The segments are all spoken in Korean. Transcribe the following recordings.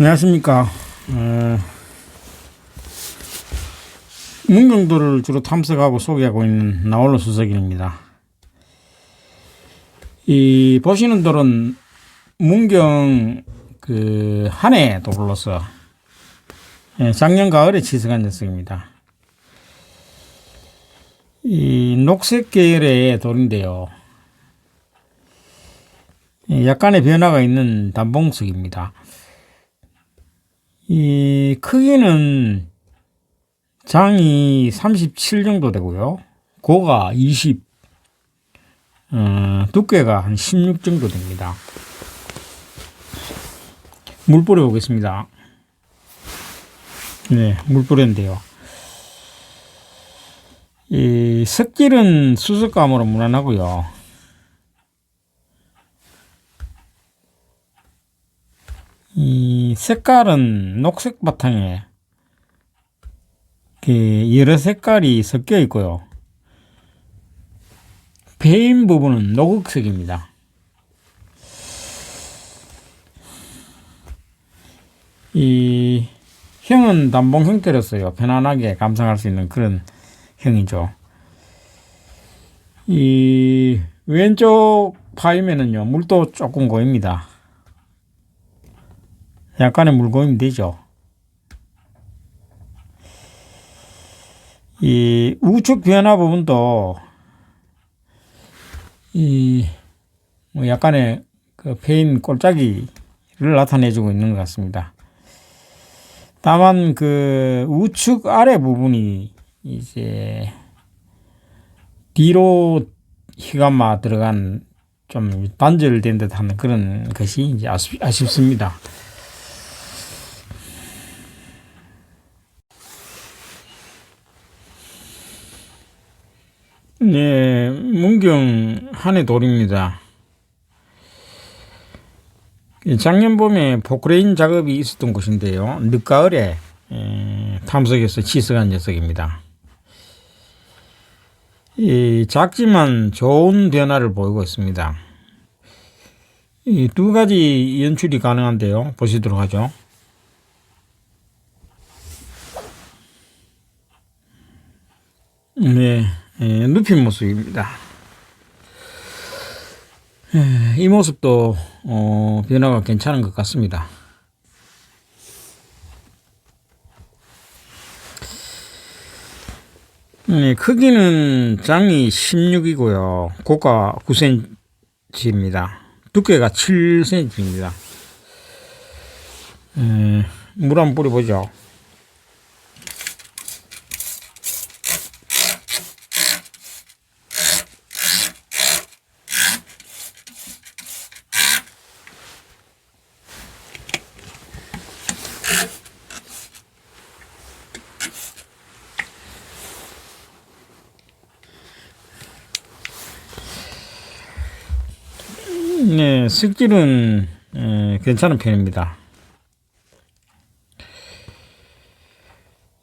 안녕하십니까. 어, 문경도를 주로 탐색하고 소개하고 있는 나홀로 수석입니다. 이 보시는 돌은 문경 그 한해 돌로서 예, 작년 가을에 치석한 녀석입니다. 이 녹색 계열의 돌인데요. 예, 약간의 변화가 있는 단봉석입니다. 이 크기는 장이 37 정도 되고요. 고가 20, 어, 두께가 한 16 정도 됩니다. 물 뿌려 보겠습니다. 네, 물 뿌렸는데요. 이 색질은 수색감으로 무난하고요. 이 색깔은 녹색 바탕에 그 여러 색깔이 섞여 있고요. 베인 부분은 노극색입니다. 이 형은 단봉 형태로서요. 편안하게 감상할 수 있는 그런 형이죠. 이 왼쪽 파이면은요. 물도 조금 고입니다. 약간의 물고임 되죠. 이 우측 변화 부분도 이 뭐 약간의 그 페인 꼴짜기를 나타내주고 있는 것 같습니다. 다만 그 우측 아래 부분이 이제 뒤로 희감마 들어간 좀 단절된 듯한 그런 것이 이제 아쉽, 아쉽습니다. 네, 문경 한해 돌입니다. 작년 봄에 포크레인 작업이 있었던 곳인데요. 늦가을에 에, 탐색해서 치석한 녀석입니다. 이 작지만 좋은 변화를 보이고 있습니다. 이 두 가지 연출이 가능한데요. 보시도록 하죠. 네, 예, 눕힌 모습입니다. 예, 이 모습도 어, 변화가 괜찮은 것 같습니다. 네, 크기는 장이 16이고요. 고가 9cm입니다. 두께가 7cm입니다. 예, 물 한번 뿌려보죠. 네, 색질은 에, 괜찮은 편입니다.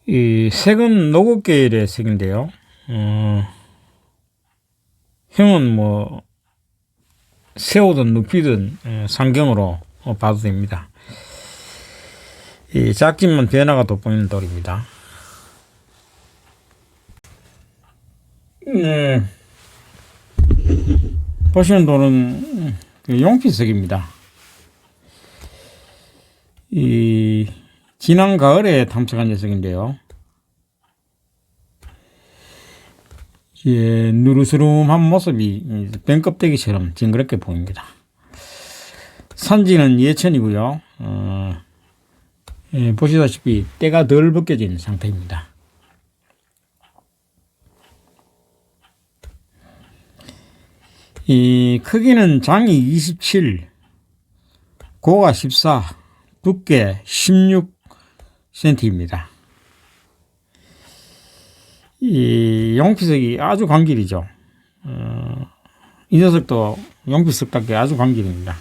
이 색은 노고 계열의 색인데요. 어, 형은 뭐 세우든 눕히든 에, 상경으로 어, 봐도 됩니다. 이 작지만 변화가 돋보이는 돌입니다. 네. 보시는 돌은 그 용피석입니다. 이 지난 가을에 탐색한 녀석인데요. 예, 누르스름한 모습이 뱀 껍데기처럼 징그럽게 보입니다. 산지는 예천이고요. 어, 예, 보시다시피 때가 덜 벗겨진 상태입니다. 이 크기는 장이 27, 고가 14, 두께 16cm입니다. 이 용피석이 아주 광길이죠. 어, 이 녀석도 용피석답게 아주 광길입니다.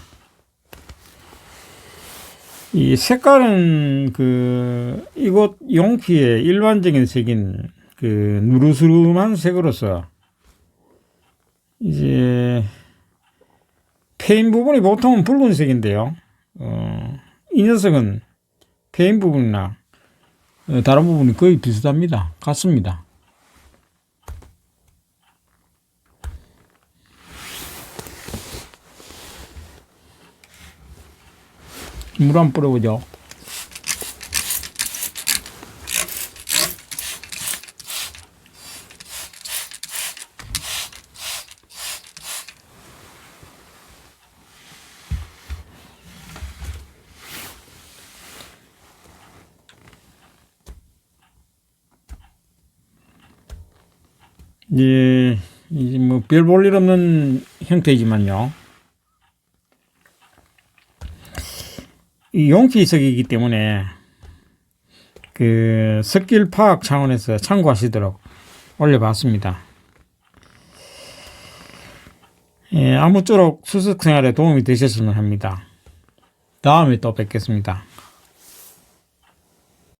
이 색깔은 그 이곳 용피의 일반적인 색인 그 누르스름한 색으로서 이제 페인 부분이 보통은 붉은색인데요. 어, 이 녀석은 페인 부분이나 어, 다른 부분이 거의 비슷합니다. 같습니다. 물한번 뿌려보죠. 예, 이제 뭐 별 볼 일 없는 형태이지만요. 이 용기석이기 때문에 그 습길 파악 차원에서 참고하시도록 올려봤습니다. 예, 아무쪼록 수습 생활에 도움이 되셨으면 합니다. 다음에 또 뵙겠습니다.